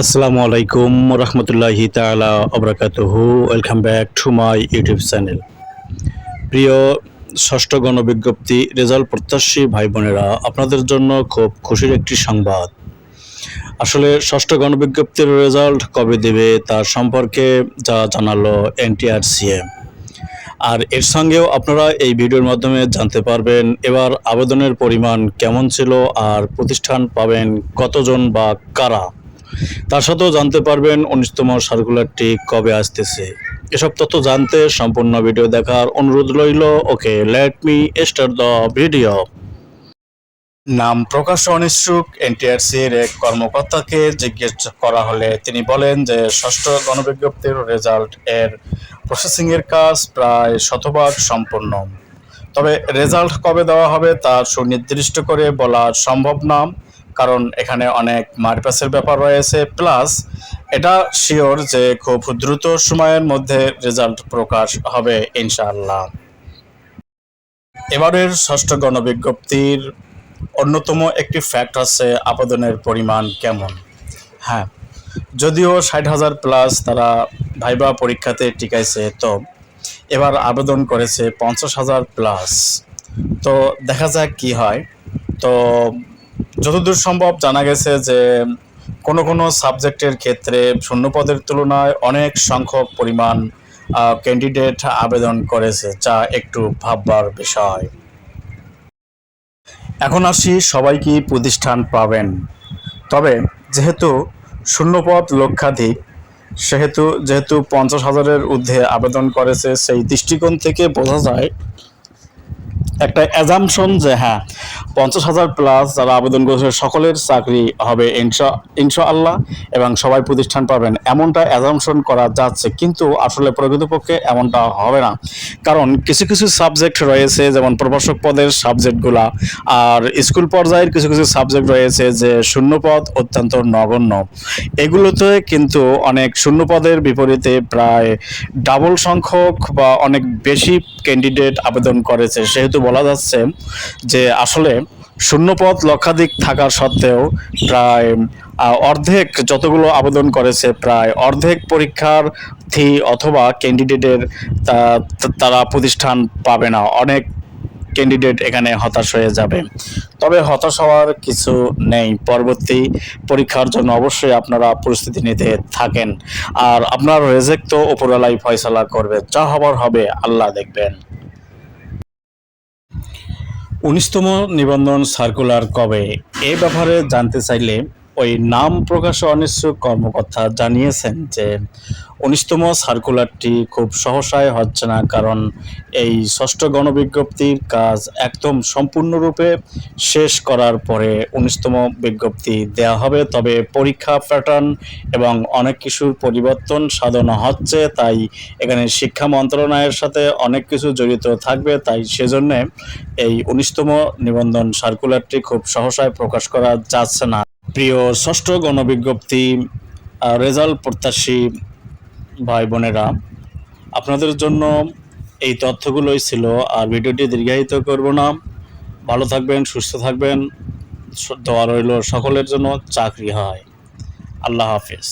আসসালামু আলাইকুম রহমতুল্লাহি তালা অবরাকাতুহু welcome back to my YouTube channel প্রিয় ষষ্ঠ গণবিজ্ঞপ্তি রেজাল্ট প্রত্যাশী ভাই বোনেরা, আপনাদের জন্য খুব খুশির একটি সংবাদ। আসলে ষষ্ঠ গণবিজ্ঞপ্তির রেজাল্ট কবে দেবে তার সম্পর্কে যা জানালো এনটিআরসিএ আর এর সঙ্গেও আপনারা এই ভিডিওর মাধ্যমে জানতে পারবেন এবার আবেদনের পরিমাণ কেমন ছিল আর প্রতিষ্ঠান পাবেন কতজন বা কারা। তার সাথেও জানতে পারবেন উনিশতম সার্কুলারটি কবে আসতেছে। এসব তথ্য জানতে সম্পূর্ণ ভিডিও দেখার অনুরোধ রইল। Okay let me start the video নাম প্রকাশ অনিচ্ছুক, এনটিআরসির এক কর্মকর্তাকে জিজ্ঞেস করা হলে তিনি বলেন যে, ষষ্ঠ গণবিজ্ঞপ্তির রেজাল্ট এর প্রসেসিংয়ের কাজ প্রায় শতভাগ সম্পন্ন তবে রেজাল্ট কবে দেওয়া হবে তা সুনির্দিষ্ট করে বলা সম্ভব না। কারণ এখানে অনেক মারপ্যাসের ব্যাপার রয়েছে। প্লাস এটা শিওর যে খুব দ্রুত সময়ের মধ্যে রেজাল্ট প্রকাশ হবে, ইনশাআল্লাহ। এবারের ষষ্ঠ গণবিজ্ঞপ্তির অন্যতম একটি ফ্যাক্ট হচ্ছে আবেদনের পরিমাণ কেমন। হ্যাঁ যদিও ষাট হাজার প্লাস তারা ভাইবা পরীক্ষাতে টিকাইছে, তো এবার আবেদন করেছে পঞ্চাশ হাজার প্লাস। তো দেখা যাক কি হয়। তো যতদূর সম্ভব জানা গেছে যে কোনো কোনো সাবজেক্টের ক্ষেত্রে শূন্যপদের তুলনায় অনেক সংখ্যক পরিমাণ ক্যান্ডিডেট আবেদন করেছে, যা একটু ভাববার বিষয়। এখন আসি সবাই কি প্রতিষ্ঠান পাবেন। তবে যেহেতু শূন্যপদ লক্ষাধিক, সেহেতু যেহেতু পঞ্চাশ হাজারের ঊর্ধ্বে আবেদন করেছে, সেই দৃষ্টিকোণ থেকে বোঝা যায় একটা অ্যাজামশন যে হ্যাঁ পঞ্চাশ হাজার প্লাস যারা আবেদন করেছে, সকলের চাকরি হবে ইনশা ইনশা আল্লাহ এবং সবাই প্রতিষ্ঠান পাবেন। এমনটা অ্যাজামশন করা যাচ্ছে, কিন্তু আসলে প্রকৃতপক্ষে এমনটা হবে না। কারণ কিছু কিছু সাবজেক্ট রয়েছে, যেমন প্রভাষক পদের সাবজেক্টগুলা আর স্কুল পর্যায়ের কিছু কিছু সাবজেক্ট রয়েছে যে শূন্যপদ অত্যন্ত নগণ্য। এগুলোতে কিন্তু অনেক শূন্যপদের বিপরীতে প্রায় ডাবল সংখ্যক বা অনেক বেশি ক্যান্ডিডেট আবেদন করেছে। সেহেতু বলা যাচ্ছে যে আসলে শূন্যপদ লক্ষাধিক থাকার সত্ত্বেও প্রায় অর্ধেক যতগুলো আবেদন করেছে প্রায় অর্ধেক পরীক্ষার্থী অথবা ক্যান্ডিডেটের তারা প্রতিষ্ঠান পাবে না। অনেক ক্যান্ডিডেট এখানে হতাশ হয়ে যাবে। তবে হতাশ হওয়ার কিছু নেই। পরবর্তী পরীক্ষার জন্য অবশ্যই আপনারা প্রস্তুতি নিতে থাকেন। আর আপনার রেজেক্ট তো ওপরওয়ালাই ফয়সালা করবে। যা হবার হবে, আল্লাহ দেখবেন। উনিশতম নিবন্ধন সার্কুলার কবে? এ ব্যাপারে জানতে চাইলে ওই নাম প্রকাশে অনিচ্ছুক কর্মকর্তা জানিয়েছেন যে উনিশতম সার্কুলারটি খুব সহসায় হচ্ছে না, কারণ এই ষষ্ঠ গণবিজ্ঞপ্তির কাজ একদম সম্পূর্ণরূপে শেষ করার পরে উনিশতম বিজ্ঞপ্তি দেওয়া হবে। তবে পরীক্ষা প্যাটার্ন এবং অনেক কিছুর পরিবর্তন সাধনা হচ্ছে, তাই এখানে শিক্ষা মন্ত্রণালয়ের সাথে অনেক কিছু জড়িত থাকবে। তাই সেজন্যে এই উনিশতম নিবন্ধন সার্কুলারটি খুব সহসায় প্রকাশ করা যাচ্ছে না। প্রিয় ষষ্ঠ গণবিজ্ঞপ্তি রেজাল্ট প্রত্যাশী ভাই বোনেরা, আপনাদের জন্য এই তথ্যগুলোই ছিল, আর ভিডিওটি দীর্ঘায়িত করব না। ভালো থাকবেন, সুস্থ থাকবেন, দোয়া রইল সকলের জন্য, চাকরি হয়। আল্লাহ হাফেজ।